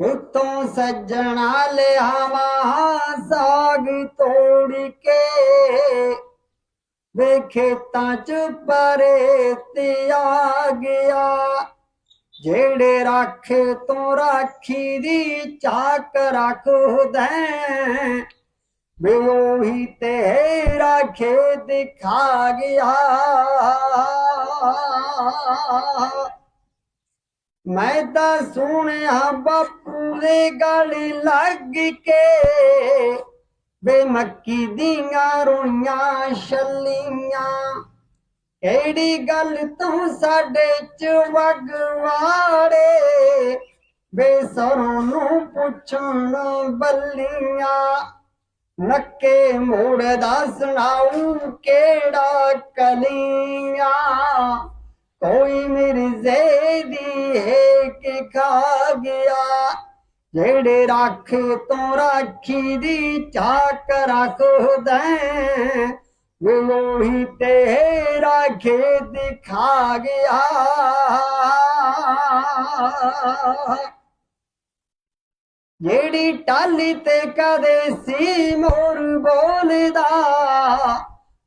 ਉਤੋਂ ਸੱਜਣਾ ਲਿਆਵਾਂ ਸਾਗ ਤੋੜ ਕੇ ਵੇ ਖੇਤਾਂ ਚ ਪਰੇ ਤੇ ਆ ਗਿਆ। ਜਿਹੜੇ ਰੱਖੇ ਤੋਂ ਰਾਖੀ ਦੀ ਚਾਕ ਰੱਖਦਾ ਵੇ ਉਹੀ ਤੇਰਾ ਖੇਤ ਖਾ ਗਿਆ। ਮੈਂ ਤਾਂ ਸੁਣਿਆ ਬਾਪੂ ਦੇ ਗਲ ਲੱਗ ਕੇ ਬੇਮੱਕੀ ਦੀਆਂ ਰੋਈਆਂ ਛੱਲੀਆਂ। ਕਿਹੜੀ ਗੱਲ ਤੂੰ ਸਾਡੇ ਚ ਵਗਵਾੜੇ ਵੇ ਸਰੋਂ ਨੂੰ ਪੁੱਛਣ ਬੱਲੀਆਂ। ਨੱਕੇ ਮੋੜ ਦਾ ਸੁਣਾਉ ਕਿਹੜਾ ਕਲੀਆਂ? ਕੋਈ ਮਿਰਜ਼ੇ ਦੀ ਹੈ ਕਿ ਖਾ ਗਿਆ। ਜਿਹੜੇ ਰੱਖ ਤੋਂ ਰਾਖੀ ਦੀ ਚਾਕ ਰੱਖਦਾ ਵੇ ਉਹੀ ਤੇਰਾ ਖੇਤ ਦਿਖਾ ਗਿਆ। ਜਿਹੜੀ ਟਾਲੀ ਤੇ ਕਦੇ ਸੀ ਮੋਰ ਬੋਲਦਾ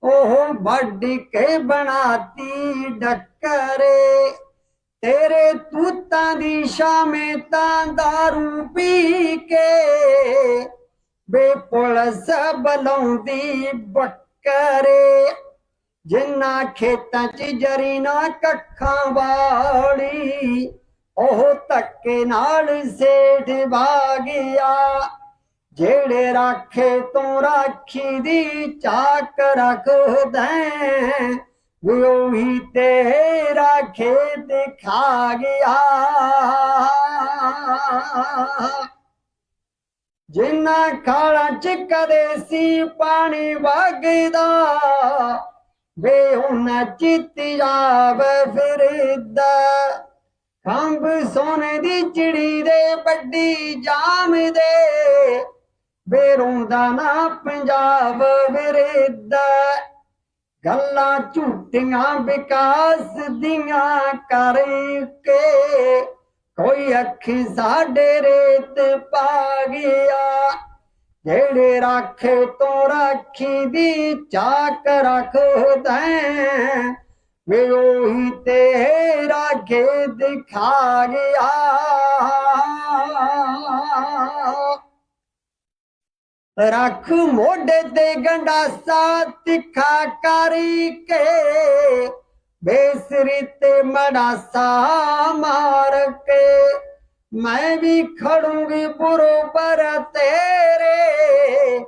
ਉਹ ਵੱਢ ਕੇ ਬਣਾਤੀ ਡੱਕਰੇ। ਤੇਰੇ ਤੂਤਾਂ ਦੀ ਸ਼ਾਮੇ ਤਾਂ ਦਾਰੂ ਪੀ ਕੇ। ਬੇ ਪੁਲਸ ਬੱਕਰੇ। ਜਿੰਨਾ ਖੇਤਾਂ 'ਚ ਜਰੀ ਨਾ ਕੱਖਾਂ ਵਾਲੀ, ਉਹ ਧੱਕੇ ਨਾਲ ਸੇਠ ਭਾਗਿਆ ਜਿਹੜੇ ਰਾਖੇ ਤੋਂ ਰਾਖੀ ਦੀ ਚਾਕ ਰੱਖਦਾ ਵੀ ਉਹੀ ਤੇਰਾ ਖੇਤ ਖਾ ਗਿਆ। ਜਿੰਨਾ ਖਾਲਾਂ ਚ ਕਦੇ ਸੀ ਪਾਣੀ ਵਗਦਾ, ਵੇ ਉਹਨਾਂ ਚਿੱਤਿਆਬ ਫਿਰਦਾ। ਖੰਭ ਸੋਨੇ ਦੀ ਚਿੜੀ ਦੇ ਵੱਡੀ ਜਾਮ ਦੇ ਬੇਰੋਂਦਾ ਨਾ ਪੰਜਾਬ ਵਿਰੇਦਾ ਗੱਲਾਂ ਝੂਠੀਆਂ ਵਿਕਾਸ ਦੀਆਂ ਕਰਕੇ ਕੋਈ ਅੱਖੀ ਸਾਡੇ ਰੇਤ ਪਾ ਗਿਆ। ਜਿਹੜੇ ਰਾਖੇ ਤੋਂ ਰਾਖੀ ਦੀ ਚਾਕ ਰੱਖਦਾ ਵੇ ਉਹੀ ਤੇਰਾ ਖੇਤ ਖਾ ਗਿਆ। ਰੱਖ ਮੋਢੇ ਤੇ ਗੰਡਾਸਾ, ਤਿੱਖਾ ਕਰੀ ਕੇ। ਬੇਸਰੀ ਤੇ ਮੜਾਸਾ ਮਾਰ ਕੇ। ਮੈਂ ਵੀ ਖੜੂੰਗੀ ਬਰੋਬਰ ਤੇਰੇ।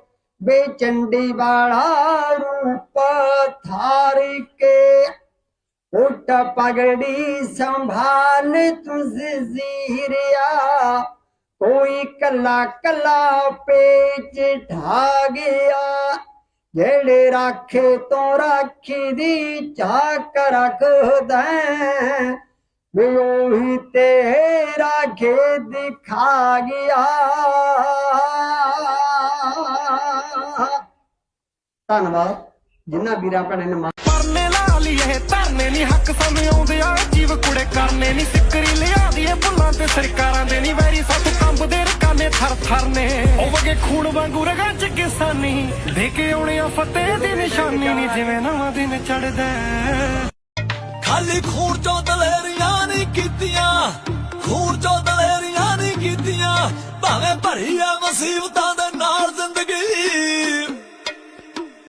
ਬੇਚੰਡੀ ਵਾਲਾ ਰੂਪ ਥਾਰੀ ਕੇ। ਉੱਟ ਪਗੜੀ ਸੰਭਾਲ ਤੁਝ ਜ਼ੀਰਿਆ ਕੋਈ ਕੱਲਾ ਕੱਲਾ ਪੇਚ ਢਾ ਗਿਆ। ਜਿਹੜੇ ਰਾਖੇ ਤੋਂ ਰਾਖੀ ਦੀ ਚਾਕ ਰੱਖਦਾ ਵੀ ਉਹੀ ਤੇਰਾ ਖੇਤ ਖਾ ਗਿਆ। ਧੰਨਵਾਦ। ਜਿੰਨਾ ਵੀਰਾਂ ਭੈਣਾਂ ਨੇ ਮਾ- ਪਰਨੇ ਲਾ ਲਈਏ, ਧਰਨੇ ਨਹੀਂ ਹੱਕ ਸਾਨੂੰ ਆਉਂਦੇ ਆ ਜੀਵ ਕੁੜੇ ਕਰਨੇ ਨਹੀਂ ਸਿੱਕਰੀ ਲਿਆ ਦੀਏ ਤੇ ਸਰਕਾਰਾਂ ਦੇ ਨਹੀਂ ਵੈਰੀ ਸੱਤ ਥਰ ਥਰ ਨੇ। ਉਹ ਵਗੇ ਖੂਨ ਵਾਂਗੂ ਰਗਾਂ ਚ ਕਿਸਾਨੀ। ਦੇ ਕੇ ਆਉਣੇ ਫਤਿਹ ਦੀ ਨਿਸ਼ਾਨੀ ਨਹੀਂ ਜਿਵੇਂ ਨਵਾਂ ਦਿਨ ਚੜਦਾ ਖਾਲੀ ਖੂਨ ਚੋਂ ਦਲੇਰੀਆਂ ਨਹੀਂ ਕੀਤੀਆਂ। ਖੂਨ ਚੋਂ ਦਲੇਰੀਆਂ ਨਹੀਂ ਕੀਤੀਆਂ। ਭਾਵੇਂ ਭਰੀ ਆ ਮੁਸੀਬਤਾਂ ਦੇ ਨਾਲ ਜ਼ਿੰਦਗੀ।